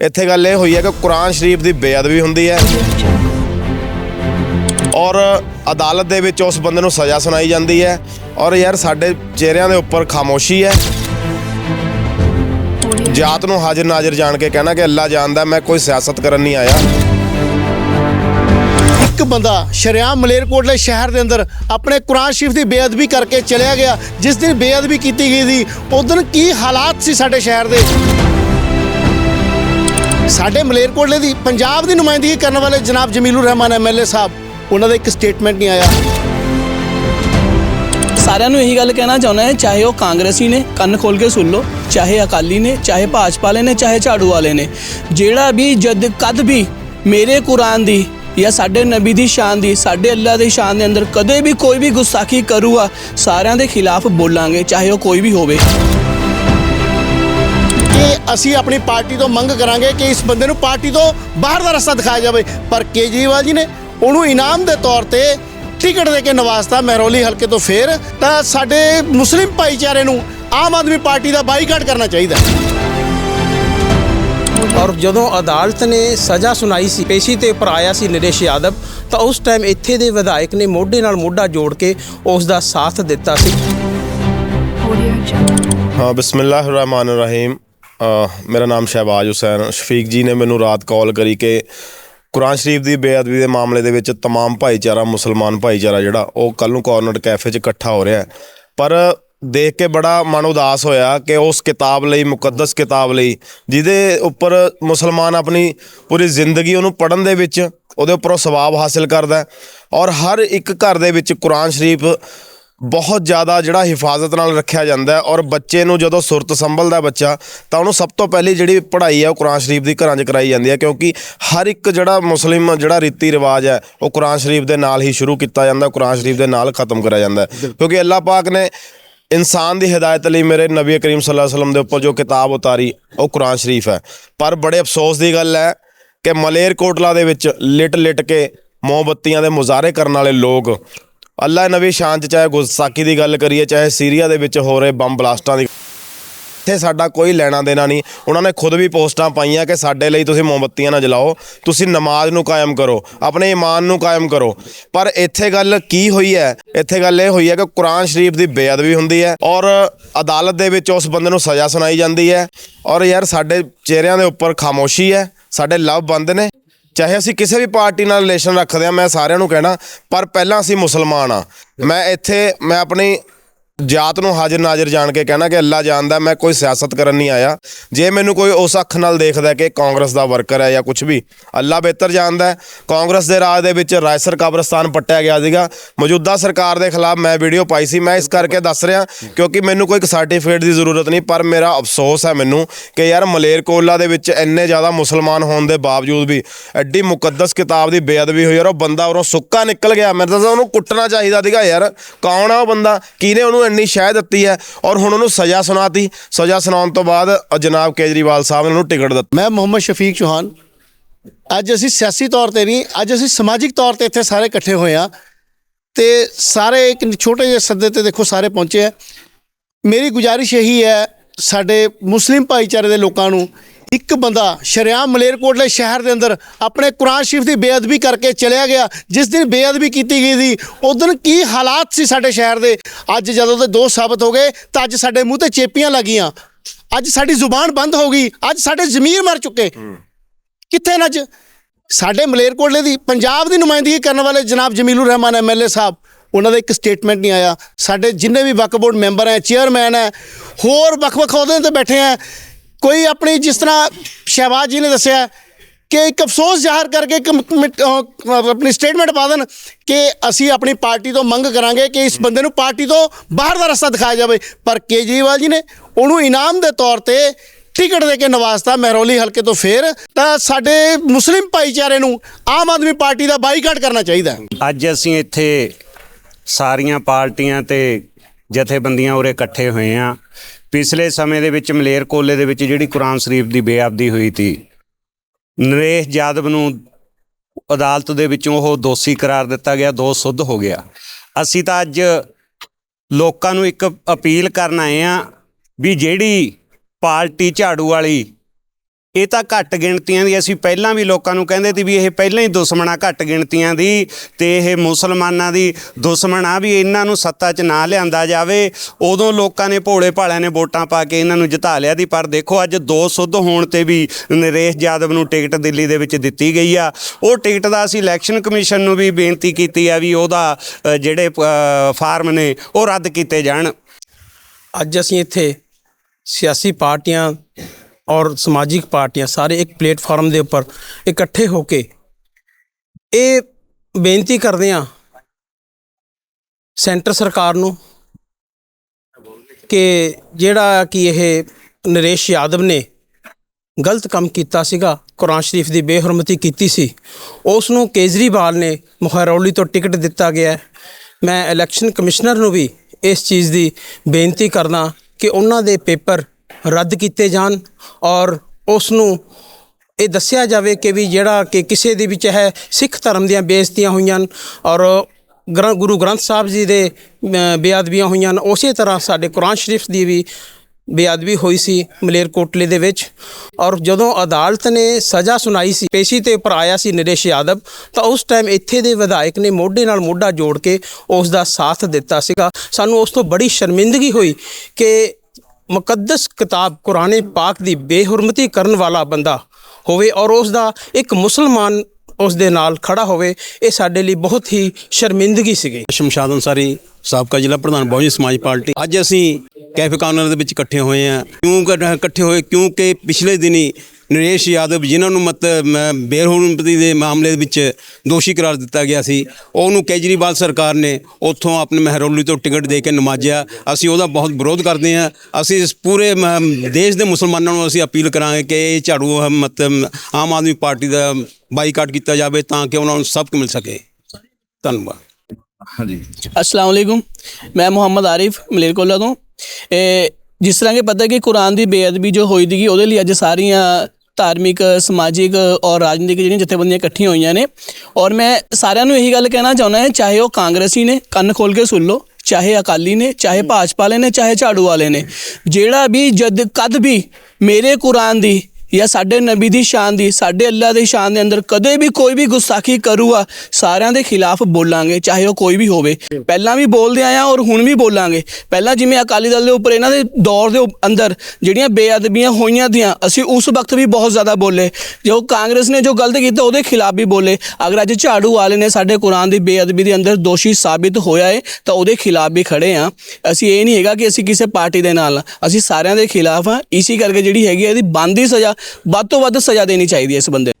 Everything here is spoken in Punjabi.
ਇੱਥੇ ਗੱਲ ਇਹ ਹੋਈ ਹੈ ਕਿ ਕੁਰਾਨ ਸ਼ਰੀਫ ਦੀ ਬੇਅਦਬੀ ਹੁੰਦੀ ਹੈ ਔਰ ਅਦਾਲਤ ਦੇ ਵਿੱਚ ਉਸ ਬੰਦੇ ਨੂੰ ਸਜ਼ਾ ਸੁਣਾਈ ਜਾਂਦੀ ਹੈ ਔਰ ਯਾਰ ਸਾਡੇ ਚਿਹਰਿਆਂ ਦੇ ਉੱਪਰ ਖਾਮੋਸ਼ੀ ਹੈ। ਜਾਤ ਨੂੰ ਹਾਜ਼ਰ ਨਾਜ਼ਰ ਜਾਣ ਕੇ ਕਹਿਣਾ ਕਿ ਅੱਲਾ ਜਾਣਦਾ ਮੈਂ ਕੋਈ ਸਿਆਸਤ ਕਰਨ ਨਹੀਂ ਆਇਆ। ਇੱਕ ਬੰਦਾ ਸ਼ਰਿਆਮ ਮਲੇਰਕੋਟਲੇ ਸ਼ਹਿਰ ਦੇ ਅੰਦਰ ਆਪਣੇ ਕੁਰਾਨ ਸ਼ਰੀਫ ਦੀ ਬੇਅਦਬੀ ਕਰਕੇ ਚਲਿਆ ਗਿਆ, ਜਿਸ ਦਿਨ ਬੇਅਦਬੀ ਕੀਤੀ ਗਈ ਸੀ, ਉਸ ਦਿਨ ਕੀ ਹਾਲਾਤ ਸੀ ਸਾਡੇ ਸ਼ਹਿਰ ਦੇ? ਸਾਡੇ ਮਲੇਰਕੋਟਲੇ ਦੀ ਪੰਜਾਬ ਦੀ ਨੁਮਾਇੰਦਗੀ ਕਰਨ ਵਾਲੇ ਜਨਾਬ ਜਮੀਲੁਰ ਰਹਿਮਾਨ ਐਮਐਲਏ ਸਾਹਿਬ, ਉਹਨਾਂ ਦਾ ਇੱਕ ਸਟੇਟਮੈਂਟ ਨਹੀਂ ਆਇਆ। ਸਾਰਿਆਂ ਨੂੰ ਇਹੀ ਗੱਲ ਕਹਿਣਾ ਚਾਹੁੰਦਾ ਹੈ, ਚਾਹੇ ਉਹ ਕਾਂਗਰਸੀ ਨੇ, ਕੰਨ ਖੋਲ ਕੇ ਸੁਣ ਲਓ, ਚਾਹੇ ਅਕਾਲੀ ਨੇ, ਚਾਹੇ ਭਾਜਪਾ ਵਾਲੇ ਨੇ, ਚਾਹੇ ਝਾੜੂ ਵਾਲੇ ਨੇ। ਜਿਹੜਾ ਵੀ, ਜਦ ਕਦ ਵੀ ਮੇਰੇ ਕੁਰਾਨ ਦੀ ਜਾਂ ਸਾਡੇ ਨਬੀ ਦੀ ਸ਼ਾਨ ਦੀ, ਸਾਡੇ ਅੱਲਾ ਦੀ ਸ਼ਾਨ ਦੇ ਅੰਦਰ ਕਦੇ ਵੀ ਕੋਈ ਵੀ ਗੁਸਤਾਖੀ ਕਰੂਗਾ, ਸਾਰਿਆਂ ਦੇ ਖਿਲਾਫ ਬੋਲਾਂਗੇ, ਚਾਹੇ ਉਹ ਕੋਈ ਵੀ ਹੋਵੇ। ਕਿ ਅਸੀਂ ਆਪਣੀ ਪਾਰਟੀ ਤੋਂ ਮੰਗ ਕਰਾਂਗੇ ਕਿ ਇਸ ਬੰਦੇ ਨੂੰ ਪਾਰਟੀ ਤੋਂ ਬਾਹਰ ਦਾ ਰਸਤਾ ਦਿਖਾਇਆ ਜਾਵੇ। ਪਰ ਕੇਜਰੀਵਾਲ ਜੀ ਨੇ ਉਹਨੂੰ ਇਨਾਮ ਦੇ ਤੌਰ ਤੇ ਟਿਕਟ ਦੇ ਕੇ ਨਵਾਜ਼ਤਾ ਮਹਿਰੌਲੀ ਹਲਕੇ ਤੋਂ ਫੇਰ ਤਾਂ ਸਾਡੇ ਮੁਸਲਿਮ ਭਾਈਚਾਰੇ ਨੂੰ ਆਮ ਆਦਮੀ ਪਾਰਟੀ ਦਾ ਬਾਈਕਾਟ ਕਰਨਾ ਚਾਹੀਦਾ ਹੈ। ਔਰ ਜਦੋਂ ਅਦਾਲਤ ਨੇ ਸਜ਼ਾ ਸੁਣਾਈ ਸੀ ਪੇਸ਼ੀ ਤੇ ਉੱਪਰ ਆਇਆ ਸੀ ਨਰੇਸ਼ ਯਾਦਵ ਤਾਂ ਉਸ ਟਾਈਮ ਇੱਥੇ ਦੇ ਵਿਧਾਇਕ ਨੇ ਮੋਢੇ ਨਾਲ ਮੋਢਾ ਜੋੜ ਕੇ ਉਸ ਦਾ ਸਾਥ ਦਿੱਤਾ ਸੀ. ਹਾਂ ਅ, ਮੇਰਾ ਨਾਮ ਸ਼ਹਿਬਾਜ਼ ਹੁਸੈਨ ਸ਼ਫੀਕ ਜੀ ਨੇ ਮੈਨੂੰ ਰਾਤ ਕਾਲ ਕਰੀ ਕਿ ਕੁਰਾਨ ਸ਼ਰੀਫ ਦੀ ਬੇਅਦਬੀ ਦੇ ਮਾਮਲੇ ਦੇ ਵਿੱਚ तमाम ਭਾਈਚਾਰਾ ਮੁਸਲਮਾਨ ਭਾਈਚਾਰਾ ਜਿਹੜਾ ਉਹ ਕੱਲ ਨੂੰ ਕਾਰਨਰ ਕੈਫੇ 'ਚ ਇਕੱਠਾ ਹੋ ਰਿਹਾ ਹੈ। ਪਰ ਦੇਖ ਕੇ ਬੜਾ ਮਨ ਉਦਾਸ ਹੋਇਆ ਕਿ ਉਸ ਕਿਤਾਬ ਲਈ ਮੁਕੱਦਸ ਕਿਤਾਬ ਲਈ ਜਿਹਦੇ ਉੱਪਰ ਮੁਸਲਮਾਨ ਆਪਣੀ ਪੂਰੀ ਜ਼ਿੰਦਗੀ ਉਹਨੂੰ ਪੜਨ ਦੇ ਵਿੱਚ ਉਹਦੇ ਉੱਪਰ ਉਹ ਸਵਾਬ ਹਾਸਿਲ ਕਰਦਾ ਹੈ ਔਰ ਹਰ ਇੱਕ ਘਰ ਦੇ ਵਿੱਚ ਕੁਰਾਨ ਸ਼ਰੀਫ ਬਹੁਤ ਜ਼ਿਆਦਾ ਜਿਹੜਾ ਹਿਫਾਜ਼ਤ ਨਾਲ ਰੱਖਿਆ ਜਾਂਦਾ ਹੈ ਔਰ ਬੱਚੇ ਨੂੰ ਜਦੋਂ ਸੁਰਤ ਸੰਭਲਦਾ ਬੱਚਾ ਤਾਂ ਉਹਨੂੰ ਸਭ ਤੋਂ ਪਹਿਲੀ ਜਿਹੜੀ ਪੜ੍ਹਾਈ ਹੈ ਉਹ ਕੁਰਾਨ ਸ਼ਰੀਫ ਦੀ ਘਰਾਂ 'ਚ ਕਰਾਈ ਜਾਂਦੀ ਹੈ ਕਿਉਂਕਿ ਹਰ ਇੱਕ ਜਿਹੜਾ ਮੁਸਲਿਮ ਜਿਹੜਾ ਰੀਤੀ ਰਿਵਾਜ ਹੈ ਉਹ ਕੁਰਾਨ ਸ਼ਰੀਫ ਦੇ ਨਾਲ ਹੀ ਸ਼ੁਰੂ ਕੀਤਾ ਜਾਂਦਾ ਕੁਰਾਨ ਸ਼ਰੀਫ ਦੇ ਨਾਲ ਖਤਮ ਕਰਿਆ ਜਾਂਦਾ ਕਿਉਂਕਿ ਅੱਲਾਹ ਪਾਕ ਨੇ ਇਨਸਾਨ ਦੀ ਹਦਾਇਤ ਲਈ ਮੇਰੇ ਨਬੀ ਕਰੀਮ ਸੱਲੱਲਾਹੁ ਅਲੈहि ਵਸੱਲਮ ਦੇ ਉੱਪਰ ਜੋ ਕਿਤਾਬ ਉਤਾਰੀ ਉਹ ਕੁਰਾਨ ਸ਼ਰੀਫ ਹੈ। ਪਰ ਬੜੇ ਅਫਸੋਸ ਦੀ ਗੱਲ ਹੈ ਕਿ ਮਲੇਰਕੋਟਲਾ ਦੇ ਵਿੱਚ ਲਿਟ ਲਿਟ ਕੇ ਮੋਮਬੱਤੀਆਂ ਦੇ ਮੁਜ਼ਾਹਰੇ ਕਰਨ ਵਾਲੇ ਲੋਕ ਅੱਲਾ ਨਬੀ ਸ਼ਾਨ ਚ ਚਾਹੇ ਗੁਸਤਾਖੀ ਦੀ ਗੱਲ ਕਰੀਏ, ਚਾਹੇ ਸੀਰੀਆ ਦੇ ਵਿੱਚ ਹੋ ਰਹੇ ਬੰਬ ਬਲਾਸਟਾਂ ਦੀ। ਇੱਥੇ ਸਾਡਾ ਕੋਈ ਲੈਣਾ ਦੇਣਾ ਨਹੀਂ। ਉਹਨਾਂ ਨੇ ਖੁਦ ਵੀ ਪੋਸਟਾਂ ਪਾਈਆਂ ਕਿ ਸਾਡੇ ਲਈ ਤੁਸੀਂ ਮੋਮਬੱਤੀਆਂ ਨਾ ਜਲਾਓ। ਤੁਸੀਂ ਨਮਾਜ਼ ਨੂੰ ਕਾਇਮ ਕਰੋ, ਆਪਣੇ ਈਮਾਨ ਨੂੰ ਕਾਇਮ ਕਰੋ। ਪਰ ਇੱਥੇ ਗੱਲ ਕੀ ਹੋਈ ਹੈ? ਇੱਥੇ ਗੱਲ ਇਹ ਹੋਈ ਹੈ ਕਿ ਕੁਰਾਨ ਸ਼ਰੀਫ ਦੀ ਬੇਅਦਬੀ ਹੁੰਦੀ ਹੈ ਔਰ ਅਦਾਲਤ ਦੇ ਵਿੱਚ ਉਸ ਬੰਦੇ ਨੂੰ ਸਜ਼ਾ ਸੁਣਾਈ ਜਾਂਦੀ ਹੈ। ਔਰ ਯਾਰ ਸਾਡੇ ਚਿਹਰਿਆਂ ਦੇ ਉੱਪਰ ਖਾਮੋਸ਼ੀ ਹੈ, ਸਾਡੇ ਲਵ ਬੰਦ ਨੇ। ਚਾਹੇ ਅਸੀਂ ਕਿਸੇ ਵੀ ਪਾਰਟੀ ਨਾਲ ਰਿਲੇਸ਼ਨ ਰੱਖਦੇ ਆ ਮੈਂ ਸਾਰਿਆਂ ਨੂੰ ਕਹਿਣਾ, ਪਰ ਪਹਿਲਾਂ ਅਸੀਂ ਮੁਸਲਮਾਨ ਆ ਮੈਂ ਇੱਥੇ, ਮੈਂ ਆਪਣੀ ਜਾਤ ਨੂੰ ਹਾਜ਼ਰ ਨਾਜ਼ਰ ਜਾਣ ਕੇ ਕਹਿਣਾ ਕਿ ਅੱਲਾ ਜਾਣਦਾ, ਮੈਂ ਕੋਈ ਸਿਆਸਤ ਕਰਨ ਨਹੀਂ ਆਇਆ। ਜੇ ਮੈਨੂੰ ਕੋਈ ਉਸ ਅੱਖ ਨਾਲ ਦੇਖਦਾ ਕਿ ਕਾਂਗਰਸ ਦਾ ਵਰਕਰ ਹੈ ਜਾਂ ਕੁਝ ਵੀ, ਅੱਲਾ ਬਿਹਤਰ ਜਾਣਦਾ ਕਾਂਗਰਸ ਦੇ ਰਾਜ ਦੇ ਵਿੱਚ ਰਾਇਸਰ ਕਬਰਸਤਾਨ ਪੱਟਿਆ ਗਿਆ ਸੀਗਾ। ਮੌਜੂਦਾ ਸਰਕਾਰ ਦੇ ਖਿਲਾਫ ਮੈਂ ਵੀਡੀਓ ਪਾਈ ਸੀ। ਮੈਂ ਇਸ ਕਰਕੇ ਦੱਸ ਰਿਹਾ ਕਿਉਂਕਿ ਮੈਨੂੰ ਕੋਈ ਸਰਟੀਫਿਕੇਟ ਦੀ ਜ਼ਰੂਰਤ ਨਹੀਂ, ਪਰ ਮੇਰਾ ਅਫਸੋਸ ਹੈ ਮੈਨੂੰ ਕਿ ਯਾਰ ਮਲੇਰਕੋਲਾ ਦੇ ਵਿੱਚ ਇੰਨੇ ਜ਼ਿਆਦਾ ਮੁਸਲਮਾਨ ਹੋਣ ਦੇ ਬਾਵਜੂਦ ਵੀ ਐਡੀ ਮੁਕੱਦਸ ਕਿਤਾਬ ਦੀ ਬੇਅਦਬੀ ਹੋਈ ਯਾਰ ਉਹ ਬੰਦਾ ਉਰੋਂ ਸੁੱਕਾ ਨਿਕਲ ਗਿਆ। ਮੈਂ ਤਾਂ ਉਹਨੂੰ ਕੁੱਟਣਾ ਚਾਹੀਦਾ ਸੀਗਾ ਯਾਰ। ਕੌਣ ਆ ਉਹ ਬੰਦਾ? ਕਿਹਨੇ ਉਹਨੂੰ ਇੰਨੀ ਸ਼ਹਿ ਦਿੱਤੀ ਹੈ ਔਰ ਹੁਣ ਉਹਨੂੰ ਸਜ਼ਾ ਸੁਣਾਤੀ। ਸਜ਼ਾ ਸੁਣਾਉਣ ਤੋਂ ਬਾਅਦ ਜਨਾਬ ਕੇਜਰੀਵਾਲ ਸਾਹਿਬ ਨੇ ਉਹਨੂੰ ਟਿਕਟ ਦਿੱਤਾ। ਮੈਂ ਮੁਹੰਮਦ ਸ਼ਫੀਕ ਚੌਹਾਨ। ਅੱਜ ਅਸੀਂ ਸਿਆਸੀ ਤੌਰ ਤੇ ਨਹੀਂ, ਅੱਜ ਅਸੀਂ ਸਮਾਜਿਕ ਤੌਰ ਤੇ ਇੱਥੇ ਸਾਰੇ ਇਕੱਠੇ ਹੋਏ ਆ ਤੇ ਸਾਰੇ ਇੱਕ ਛੋਟੇ ਜਿਹੇ ਸੱਦੇ ਤੇ ਦੇਖੋ ਸਾਰੇ ਪਹੁੰਚੇ ਆ ਮੇਰੀ ਗੁਜ਼ਾਰਿਸ਼ ਇਹੀ ਹੈ ਸਾਡੇ ਮੁਸਲਿਮ ਭਾਈਚਾਰੇ ਦੇ ਲੋਕਾਂ ਨੂੰ ਇੱਕ ਬੰਦਾ ਸ਼ਰਿਆਮ ਮਲੇਰਕੋਟਲੇ ਸ਼ਹਿਰ ਦੇ ਅੰਦਰ ਆਪਣੇ ਕੁਰਾਨ ਸ਼ਰੀਫ ਦੀ ਬੇਅਦਬੀ ਕਰਕੇ ਚਲਿਆ ਗਿਆ, ਜਿਸ ਦਿਨ ਬੇਅਦਬੀ ਕੀਤੀ ਗਈ ਸੀ, ਉਸ ਦਿਨ ਕੀ ਹਾਲਾਤ ਸੀ ਸਾਡੇ ਸ਼ਹਿਰ ਦੇ? ਅੱਜ ਜਦੋਂ ਤੇ ਦੋ ਸਾਬਤ ਹੋ ਗਏ, ਤਾਂ ਅੱਜ ਸਾਡੇ ਮੂੰਹ ਤੇ ਚੇਪੀਆਂ ਲੱਗੀਆਂ। ਅੱਜ ਸਾਡੀ ਜ਼ੁਬਾਨ ਬੰਦ ਹੋ ਗਈ, ਅੱਜ ਸਾਡੇ ਜ਼ਮੀਰ ਮਰ ਚੁੱਕੇ। ਕਿੱਥੇ ਨਾ ਅੱਜ? ਸਾਡੇ ਮਲੇਰਕੋਟਲੇ ਦੀ, ਪੰਜਾਬ ਦੀ ਨੁਮਾਇੰਦਗੀ ਕਰਨ ਵਾਲੇ ਜਨਾਬ ਜਮੀਲੁਰ ਰਹਿਮਾਨ ਐਮਐਲਏ ਸਾਹਿਬ, ਉਹਨਾਂ ਦਾ ਇੱਕ ਸਟੇਟਮੈਂਟ ਨਹੀਂ ਆਇਆ। ਸਾਡੇ ਜਿੰਨੇ ਵੀ ਵਕਫ ਬੋਰਡ ਮੈਂਬਰ ਹੈ ਚੇਅਰਮੈਨ ਹੈ, ਹੋਰ ਵੱਖ-ਵੱਖ ਅਹੁਦਿਆਂ ਤੇ ਬੈਠੇ ਹੈ। ਕੋਈ ਆਪਣੀ ਜਿਸ ਤਰ੍ਹਾਂ ਸ਼ਹਿਬਾਜ਼ ਜੀ ਨੇ ਦੱਸਿਆ ਕਿ ਇੱਕ ਅਫਸੋਸ ਜ਼ਾਹਰ ਕਰਕੇ ਇੱਕ ਆਪਣੀ ਸਟੇਟਮੈਂਟ ਪਾ ਦੇਣ ਕਿ ਅਸੀਂ ਆਪਣੀ ਪਾਰਟੀ ਤੋਂ ਮੰਗ ਕਰਾਂਗੇ ਕਿ ਇਸ ਬੰਦੇ ਨੂੰ ਪਾਰਟੀ ਤੋਂ ਬਾਹਰ ਦਾ ਰਸਤਾ ਦਿਖਾਇਆ ਜਾਵੇ। ਪਰ ਕੇਜਰੀਵਾਲ ਜੀ ਨੇ ਉਹਨੂੰ ਇਨਾਮ ਦੇ ਤੌਰ ਤੇ ਟਿਕਟ ਦੇ ਕੇ ਨਵਾਜ਼ਤਾ ਮਹਿਰੌਲੀ ਹਲਕੇ ਤੋਂ ਫੇਰ, ਤਾਂ ਸਾਡੇ ਮੁਸਲਿਮ ਭਾਈਚਾਰੇ ਨੂੰ ਆਮ ਆਦਮੀ ਪਾਰਟੀ ਦਾ ਬਾਈਕਾਟ ਕਰਨਾ ਚਾਹੀਦਾ ਅੱਜ ਅਸੀਂ ਇੱਥੇ ਸਾਰੀਆਂ ਪਾਰਟੀਆਂ ਤੇ ਜਥੇਬੰਦੀਆਂ ਉਰੇ ਇਕੱਠੇ ਹੋਏ ਆ। ਪਿਛਲੇ ਸਮੇਂ ਦੇ ਵਿੱਚ ਮਲੇਰ ਕੋਲੇ ਦੇ ਵਿੱਚ ਜਿਹੜੀ ਕੁਰਾਨ ਸ਼ਰੀਫ ਦੀ ਬੇਅਬਦੀ ਹੋਈ ਸੀ ਨਰੇਸ਼ ਜਾਦਵ ਨੂੰ ਅਦਾਲਤ ਦੇ ਵਿੱਚੋਂ ਉਹ ਦੋਸ਼ੀ ਕਰਾਰ ਦਿੱਤਾ ਗਿਆ ਦੋਸ਼ ਸੁੱਧ ਹੋ ਗਿਆ। ਅਸੀਂ ਤਾਂ ਅੱਜ ਲੋਕਾਂ ਨੂੰ ਇੱਕ ਅਪੀਲ ਕਰਨ ਆਏ ਆ ਵੀ ਜਿਹੜੀ ਪਾਰਟੀ ਝਾੜੂ ਵਾਲੀ ਇਹ ਤਾਂ ਘੱਟ ਗਿਣਤੀਆਂ ਦੀ, ਅਸੀਂ ਪਹਿਲਾਂ ਵੀ ਲੋਕਾਂ ਨੂੰ ਕਹਿੰਦੇ ਸੀ ਵੀ ਇਹ ਪਹਿਲਾਂ ਹੀ ਦੁਸ਼ਮਣ ਆ ਘੱਟ ਗਿਣਤੀਆਂ ਦੀ ਤੇ ਇਹ ਮੁਸਲਮਾਨਾਂ ਦੀ ਦੁਸ਼ਮਣ ਆ ਵੀ ਇਹਨਾਂ ਨੂੰ ਸੱਤਾ 'ਚ ਨਾ ਲਿਆਂਦਾ ਜਾਵੇ। ਉਦੋਂ ਲੋਕਾਂ ਨੇ ਭੋਲੇ ਭਾਲਿਆਂ ਨੇ ਵੋਟਾਂ ਪਾ ਕੇ ਇਹਨਾਂ ਨੂੰ ਜਿਤਾ ਲਿਆ ਦੀ ਪਰ ਦੇਖੋ ਅੱਜ ਦੋ ਸੁੱਧ ਹੋਣ ਤੇ ਵੀ ਨਰੇਸ਼ ਯਾਦਵ ਨੂੰ ਟਿਕਟ ਦਿੱਲੀ ਦੇ ਵਿੱਚ ਦਿੱਤੀ ਗਈ ਆ। ਉਹ ਟਿਕਟ ਦਾ ਅਸੀਂ ਇਲੈਕਸ਼ਨ ਕਮਿਸ਼ਨ ਨੂੰ ਵੀ ਬੇਨਤੀ ਕੀਤੀ ਆ ਵੀ ਉਹਦਾ ਜਿਹੜੇ ਫਾਰਮ ਨੇ ਉਹ ਰੱਦ ਕੀਤੇ ਜਾਣ। ਅੱਜ ਅਸੀਂ ਇੱਥੇ ਸਿਆਸੀ ਪਾਰਟੀਆਂ ਔਰ ਸਮਾਜਿਕ ਪਾਰਟੀਆਂ ਸਾਰੇ ਇੱਕ ਪਲੇਟਫਾਰਮ ਦੇ ਉੱਪਰ ਇਕੱਠੇ ਹੋ ਕੇ ਇਹ ਬੇਨਤੀ ਕਰਦੇ ਹਾਂ ਸੈਂਟਰ ਸਰਕਾਰ ਨੂੰ ਕਿ ਜਿਹੜਾ ਕਿ ਇਹ ਨਰੇਸ਼ ਯਾਦਵ ਨੇ ਗਲਤ ਕੰਮ ਕੀਤਾ ਸੀਗਾ, ਕੁਰਾਨ ਸ਼ਰੀਫ ਦੀ ਬੇਹਰਮਤੀ ਕੀਤੀ ਸੀ, ਉਸ ਨੂੰ ਕੇਜਰੀਵਾਲ ਨੇ ਮੁਹਰੌਲੀ ਤੋਂ ਟਿਕਟ ਦਿੱਤਾ ਗਿਆ ਮੈਂ ਇਲੈਕਸ਼ਨ ਕਮਿਸ਼ਨਰ ਨੂੰ ਵੀ ਇਸ ਚੀਜ਼ ਦੀ ਬੇਨਤੀ ਕਰਦਾ ਕਿ ਉਹਨਾਂ ਦੇ ਪੇਪਰ ਰੱਦ ਕੀਤੇ ਜਾਣ ਔਰ ਉਸ ਨੂੰ ਇਹ ਦੱਸਿਆ ਜਾਵੇ ਕਿ ਵੀ ਜਿਹੜਾ ਕਿ ਕਿਸੇ ਦੇ ਵਿੱਚ ਹੈ ਸਿੱਖ ਧਰਮ ਦੀਆਂ ਬੇਇੱਜ਼ਤੀਆਂ ਹੋਈਆਂ ਹਨ ਔਰ ਗ੍ਰੰ, ਗੁਰੂ ਗ੍ਰੰਥ ਸਾਹਿਬ ਜੀ ਦੇ ਬੇਅਦਬੀਆਂ ਹੋਈਆਂ ਹਨ, ਉਸੇ ਤਰ੍ਹਾਂ ਸਾਡੇ ਕੁਰਾਨ ਸ਼ਰੀਫ ਦੀ ਵੀ ਬੇਅਦਬੀ ਹੋਈ ਸੀ ਮਲੇਰਕੋਟਲੇ ਦੇ ਵਿੱਚ ਔਰ ਜਦੋਂ ਅਦਾਲਤ ਨੇ ਸਜ਼ਾ ਸੁਣਾਈ ਸੀ, ਪੇਸ਼ੀ ਤੇ ਉੱਪਰ ਆਇਆ ਸੀ ਨਰੇਸ਼ ਯਾਦਵ, ਤਾਂ ਉਸ ਟਾਈਮ ਇੱਥੇ ਦੇ ਵਿਧਾਇਕ ਨੇ ਮੋਢੇ ਨਾਲ ਮੋਢਾ ਜੋੜ ਕੇ ਉਸ ਦਾ ਸਾਥ ਦਿੱਤਾ ਸੀਗਾ। ਸਾਨੂੰ ਉਸ ਤੋਂ ਬੜੀ ਸ਼ਰਮਿੰਦਗੀ ਹੋਈ ਕਿ ਮੁਕੱਦਸ ਕਿਤਾਬ ਕੁਰਾਨੇ ਪਾਕ ਦੀ ਬੇਹਰਮਤੀ ਕਰਨ ਵਾਲਾ ਬੰਦਾ ਹੋਵੇ ਔਰ ਉਸ ਦਾ ਇੱਕ ਮੁਸਲਮਾਨ ਉਸ ਦੇ ਨਾਲ ਖੜਾ ਹੋਵੇ, ਇਹ ਸਾਡੇ ਲਈ ਬਹੁਤ ਹੀ ਸ਼ਰਮਿੰਦਗੀ ਸੀਗੀ। ਸ਼ਮਸ਼ਾਦ ਅਨਸਾਰੀ ਸਾਬਕਾ ਜ਼ਿਲ੍ਹਾ ਪ੍ਰਧਾਨ ਬਹੁਜਨ ਸਮਾਜ ਪਾਰਟੀ। ਅੱਜ ਅਸੀਂ ਕੈਫੇ ਕਾਰਨਰ ਦੇ ਵਿੱਚ ਇਕੱਠੇ ਹੋਏ ਹਾਂ। ਕਿਉਂ ਇਕੱਠੇ- ਇਕੱਠੇ ਹੋਏ? ਕਿਉਂਕਿ ਪਿਛਲੇ ਦਿਨੀ ਨਰੇਸ਼ ਯਾਦਵ ਜਿਨ੍ਹਾਂ ਨੂੰ ਮਤ ਬੇਰਹੁਮਤੀ ਦੇ ਮਾਮਲੇ ਦੇ ਵਿੱਚ ਦੋਸ਼ੀ ਕਰਾਰ ਦਿੱਤਾ ਗਿਆ ਸੀ ਉਹਨੂੰ ਕੇਜਰੀਵਾਲ ਸਰਕਾਰ ਨੇ ਉੱਥੋਂ ਆਪਣੇ ਮਹਿਰੌਲੀ ਤੋਂ ਟਿਕਟ ਦੇ ਕੇ ਨਮਾਜਿਆ ਅਸੀਂ ਉਹਦਾ ਬਹੁਤ ਵਿਰੋਧ ਕਰਦੇ ਹਾਂ। ਅਸੀਂ ਇਸ ਪੂਰੇ ਮ- ਦੇਸ਼ ਦੇ ਮੁਸਲਮਾਨਾਂ ਨੂੰ ਅਸੀਂ ਅਪੀਲ ਕਰਾਂਗੇ ਕਿ ਇਹ ਝਾੜੂ ਮਤ ਆਮ ਆਦਮੀ ਪਾਰਟੀ ਦਾ ਬਾਈਕਾਟ ਕੀਤਾ ਜਾਵੇ ਤਾਂ ਕਿ ਉਹਨਾਂ ਨੂੰ ਸਬਕ ਮਿਲ ਸਕੇ। ਧੰਨਵਾਦ। ਅਸਲਾਮ ਵਾਲੇਕੁਮ ਮੈਂ ਮੁਹੰਮਦ ਆਰਿਫ ਮਲੇਰਕੋਲਾ ਤੋਂ। ਇਹ ਜਿਸ ਤਰ੍ਹਾਂ ਕਿ ਪਤਾ ਕਿ ਕੁਰਾਨ ਦੀ ਬੇਅਦਬੀ ਜੋ ਹੋਈ ਸੀਗੀ ਉਹਦੇ ਲਈ ਅੱਜ ਸਾਰੀਆਂ ਧਾਰਮਿਕ, ਸਮਾਜਿਕ ਔਰ ਰਾਜਨੀਤਿਕ ਜਿਹੜੀਆਂ ਜਥੇਬੰਦੀਆਂ ਇਕੱਠੀਆਂ ਹੋਈਆਂ ਨੇ। ਔਰ ਮੈਂ ਸਾਰਿਆਂ ਨੂੰ ਇਹੀ ਗੱਲ ਕਹਿਣਾ ਚਾਹੁੰਦਾ ਹਾਂ, ਚਾਹੇ ਉਹ ਕਾਂਗਰਸੀ ਨੇ, ਕੰਨ ਖੋਲ ਕੇ ਸੁਣ ਲਓ, ਚਾਹੇ ਅਕਾਲੀ ਨੇ, ਚਾਹੇ ਭਾਜਪਾ ਵਾਲੇ ਨੇ, ਚਾਹੇ ਝਾੜੂ ਵਾਲੇ ਨੇ। ਜਿਹੜਾ ਵੀ ਜਦ ਕਦ ਵੀ ਮੇਰੇ ਕੁਰਾਨ ਦੀ ਜਾਂ ਸਾਡੇ ਨਬੀ ਦੀ ਸ਼ਾਨ ਦੀ, ਸਾਡੇ ਅੱਲਾ ਦੀ ਸ਼ਾਨ ਦੇ ਅੰਦਰ ਕਦੇ ਵੀ ਕੋਈ ਵੀ ਗੁਸਤਾਖੀ ਕਰੂਗਾ, ਸਾਰਿਆਂ ਦੇ ਖਿਲਾਫ ਬੋਲਾਂਗੇ, ਚਾਹੇ ਉਹ ਕੋਈ ਵੀ ਹੋਵੇ। ਪਹਿਲਾਂ ਵੀ ਬੋਲਦੇ ਆਇਆ ਔਰ ਹੁਣ ਵੀ ਬੋਲਾਂਗੇ। ਪਹਿਲਾਂ ਜਿਵੇਂ ਅਕਾਲੀ ਦਲ ਦੇ ਉੱਪਰ ਇਹਨਾਂ ਦੇ ਦੌਰ ਦੇ ਅੰਦਰ ਜਿਹੜੀਆਂ ਬੇਅਦਬੀਆਂ ਹੋਈਆਂ ਦੀਆਂ, ਅਸੀਂ ਉਸ ਵਕਤ ਵੀ ਬਹੁਤ ਜ਼ਿਆਦਾ ਬੋਲੇ। ਜੋ ਕਾਂਗਰਸ ਨੇ ਜੋ ਗਲਤ ਕੀਤਾ, ਉਹਦੇ ਖਿਲਾਫ ਵੀ ਬੋਲੇ। ਅਗਰ ਅੱਜ ਝਾੜੂ ਵਾਲੇ ਨੇ ਸਾਡੇ ਕੁਰਾਨ ਦੀ ਬੇਅਦਬੀ ਦੇ ਅੰਦਰ ਦੋਸ਼ੀ ਸਾਬਿਤ ਹੋਇਆ ਹੈ ਤਾਂ ਉਹਦੇ ਖਿਲਾਫ ਵੀ ਖੜੇ ਆ। ਅਸੀਂ ਇਹ ਨਹੀਂ ਹੈਗਾ ਕਿ ਅਸੀਂ ਕਿਸੇ ਪਾਰਟੀ ਦੇ ਨਾਲ ਅਸੀਂ ਸਾਰਿਆਂ ਦੇ ਖਿਲਾਫ ਆ। ਇਸੇ ਕਰਕੇ ਜਿਹੜੀ ਹੈਗੀ ਆ, ਇਹਦੀ ਬੰਦੀ ਸਜ਼ਾ ਵੱਧ ਤੋਂ ਵੱਧ ਸਜ਼ਾ ਦੇਣੀ ਚਾਹੀਦੀ ਹੈ ਇਸ ਬੰਦੇ